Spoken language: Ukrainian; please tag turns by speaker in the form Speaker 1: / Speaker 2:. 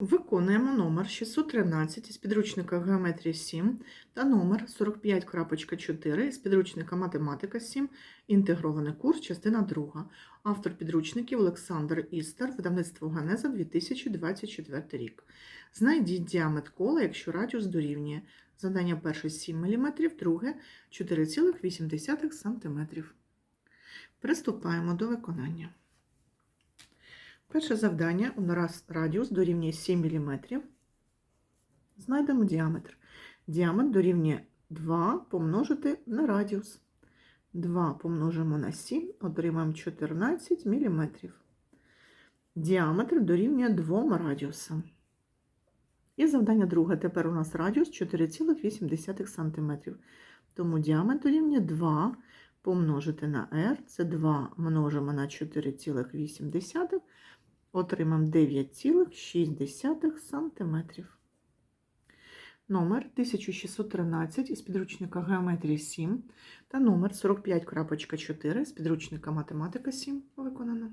Speaker 1: Виконуємо номер 613 із підручника Геометрія 7 та номер 45.4 із підручника Математика 7, інтегрований курс, частина 2. Автор підручників Олександр Істер, видавництво Генеза 2024 рік. Знайдіть діаметр кола, якщо радіус дорівнює. Задання перше 7 мм, друге 4,8 см. Приступаємо до виконання. Перше завдання у нас радіус дорівнює 7 мм. Знайдемо діаметр. Діаметр дорівнює 2 помножити на радіус. 2 помножимо на 7, отримаємо 14 мм. Діаметр дорівнює 2 радіусам. І завдання друге. Тепер у нас радіус 4,8 см. Тому діаметр дорівнює 2 помножити на r. Це 2 множимо на 4,8 отримаємо 9,6 см. Номер 1613 із підручника Геометрії 7 та номер 45.4 з підручника Математика 7 виконано.